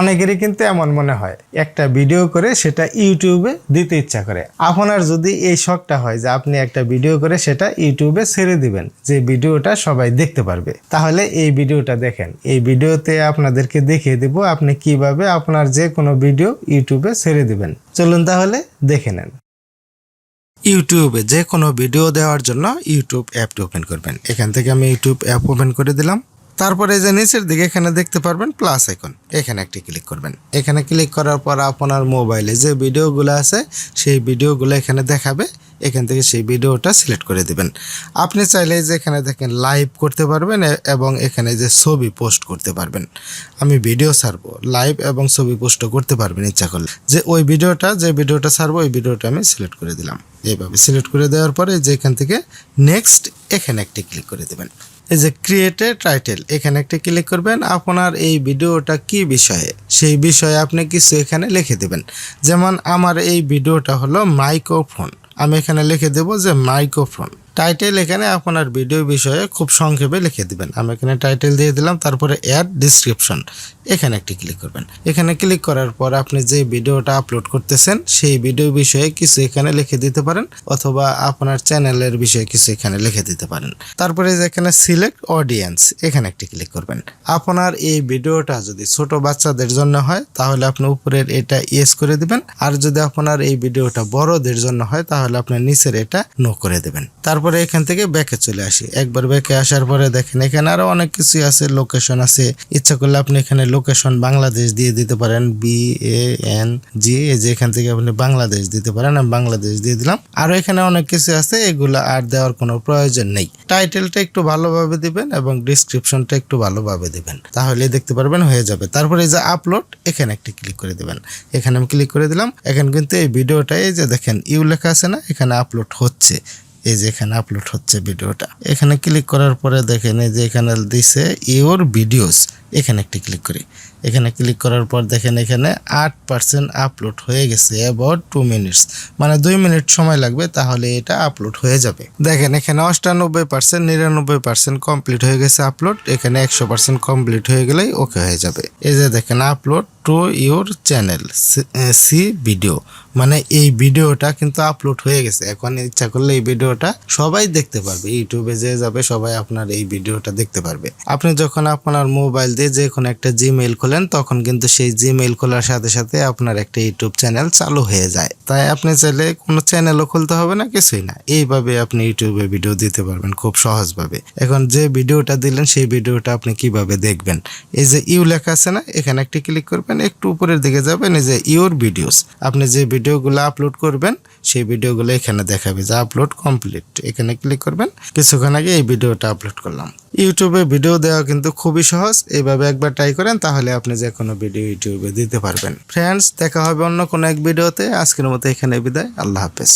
অনেকেরই কিন্তু এমন মনে হয়। একটা ভিডিও করে সেটা ইউটিউবে দিতে ইচ্ছা করে। আপনার যদি এই শখটা হয় যে আপনি একটা ভিডিও করে সেটা ইউটিউবে ছেড়ে দিবেন, যে ভিডিওটা সবাই দেখতে পারবে। তাহলে এই ভিডিওটা দেখেন। এই ভিডিওতে আপনাদেরকে দেখিয়ে দেব আপনি কীভাবে আপনার যে কোনো ভিডিও ইউটিউবে ছেড়ে দিবেন। চলুন তাহলে দেখে নেন। ইউটিউবে যে কোনো ভিডিও দেওয়ার জন্য ইউটিউব অ্যাপটি ওপেন করবেন। এখান থেকে আমি ইউটিউব অ্যাপ ওপেন করে দিলাম। তারপরে যে নিচের দিকে এখানে দেখতে পারবেন প্লাস আইকন এখানে একটি ক্লিক করবেন। এখানে ক্লিক করার পর আপনার মোবাইলে যে ভিডিওগুলো আছে, সেই ভিডিওগুলো এখানে দেখাবে। এখান থেকে সেই ভিডিওটা সিলেক্ট করে দিবেন। আপনি চাইলে যে এখানে দেখেন লাইভ করতে পারবেন এবং এখানে যে ছবি পোস্ট করতে পারবেন। আমি ভিডিও ছাড়বো। লাইভ এবং ছবি পোস্টও করতে পারবেন ইচ্ছা করলে। যে ওই ভিডিওটা যে ভিডিওটা ছাড়বো, ওই ভিডিওটা আমি সিলেক্ট করে দিলাম। এইভাবে সিলেক্ট করে দেওয়ার পরে যে এখান থেকে নেক্সট এখানে একটি ক্লিক করে দেবেন। এই যে ক্রিয়েটে টাইটেল এখানে একটা ক্লিক করবেন, আপনার এই ভিডিওটা কি বিষয়ে? সেই বিষয়ে আপনি কিছু এখানে লিখে দেবেন। যেমন আমার এই ভিডিওটা হলো মাইক্রোফোন আমি এখানে লিখে দেব যে মাইক্রোফোন টাইটেল এখানে আপনার ভিডিও বিষয়ে খুব সংক্ষেপে লিখে দিবেন। আমি এখানে টাইটেল দিয়ে দিলাম, তারপরে অ্যাড ডিসক্রিপশন এখানে একটি ক্লিক করবেন। এখানে ক্লিক করার পর আপনি যে ভিডিওটা আপলোড করতেছেন, সেই ভিডিও বিষয়ে কিছু এখানে লিখে দিতে পারেন, অথবা আপনার চ্যানেলের বিষয়ে কিছু এখানে লিখে দিতে পারেন। তারপরে এখানে সিলেক্ট অডিয়েন্স এখানে একটি ক্লিক করবেন। আপনার এই ভিডিওটা যদি ছোট বাচ্চাদের জন্য হয়, তাহলে আপনি উপরের এটা ইয়েস করে দিবেন। আর যদি আপনার এই ভিডিওটা বড়দের জন্য হয়, তাহলে আপনি নিচের এটা নো করে দেবেন। তারপরে এখান থেকে ব্যাকে চলে আসি। একবার ব্যাকে আসার পরে দেখেন এখানে আরও অনেক কিছু আছে লোকেশন আছে। ইচ্ছা করলে আপনি এখানে লোকেশন বাংলাদেশ দিয়ে দিতে পারেন বি এ এন জি এই যে এখান থেকে আপনি বাংলাদেশ দিতে পারেন, আমি বাংলাদেশ দিয়ে দিলাম। আরও এখানে অনেক কিছু আছে, এগুলো আর দেওয়ার কোনো প্রয়োজন নেই। টাইটেলটা একটু ভালোভাবে দিবেন এবং ডিসক্রিপশনটা একটু ভালোভাবে দিবেন। তাহলে দেখতে পারবেন হয়ে যাবে। তারপরে যে আপলোড এখানে একটি ক্লিক করে দিবেন। এখানে আমি ক্লিক করে দিলাম। এখন কিন্তু এই ভিডিওটা এই যে দেখেন ইউ লেখা আছে না, এখানে আপলোড হচ্ছে। এই যে এখানে আপলোড হচ্ছে ভিডিওটা। এখানে ক্লিক করার পরে দেখেন এই যে এখানে দিছে ইওর ভিডিওস এখানে একটি ক্লিক করি। এখানে ক্লিক করার পর দেখেন এখানে আট পার্সেন্ট আপলোড হয়ে গেছে অ্যাবাউট টু মিনিটস মানে দুই মিনিট সময় লাগবে তাহলে এটা আপলোড হয়ে যাবে। দেখেন এখানে অষ্টানব্বই পার্সেন্ট নিরানব্বই পার্সেন্ট কমপ্লিট হয়ে গেছে আপলোড এখানে একশো পার্সেন্ট কমপ্লিট হয়ে গেলেই ওকে হয়ে যাবে। এই যে দেখেন upload to your channel see video মানে এই ভিডিওটা কিন্তু আপলোড হয়ে গেছে। এখন ইচ্ছা করলে এই ভিডিওটা সবাই দেখতে পারবে। ইউটিউবে যে যাবে সবাই আপনার এই ভিডিওটা দেখতে পারবে। আপনি যখন আপনার মোবাইল দিয়ে যে কোনো একটা জিমেইল খোলেন, তখন কিন্তু সেই জিমেইল খোলার সাথে সাথে আপনার একটা ইউটিউব চ্যানেল চালু হয়ে যায়। তাই আপনি চাইলে কোনো চ্যানেলও খুলতে হবে না, কিছুই না। এইভাবে আপনি ইউটিউবে ভিডিও দিতে পারবেন খুব সহজভাবে। এখন যে ভিডিওটা দিলেন, সেই ভিডিওটা আপনি কীভাবে দেখবেন? এই যে ইউ লেখা আছে না, এখানে একটি ক্লিক করবেন, একটু উপরের দিকে যাবেন, এই যে ইউর ভিডিওস আপনি যে ভিডিওগুলো আপলোড করবেন, সেই ভিডিওগুলো এখানে দেখাবে যে আপলোড কমপ্লিট এখানে ক্লিক করবেন, কিছুক্ষণ আগে এই ভিডিওটা আপলোড করলাম। ইউটিউবে ভিডিও দেওয়া কিন্তু খুবই সহজ। এইভাবে একবার ট্রাই করেন, তাহলে আপনি যে কোনো ভিডিও ইউটিউবে দিতে পারবেন। ফ্রেন্ডস দেখা হবে অন্য কোনো এক ভিডিওতে আজকের মতো এখানে বিদায়। আল্লাহ হাফেজ।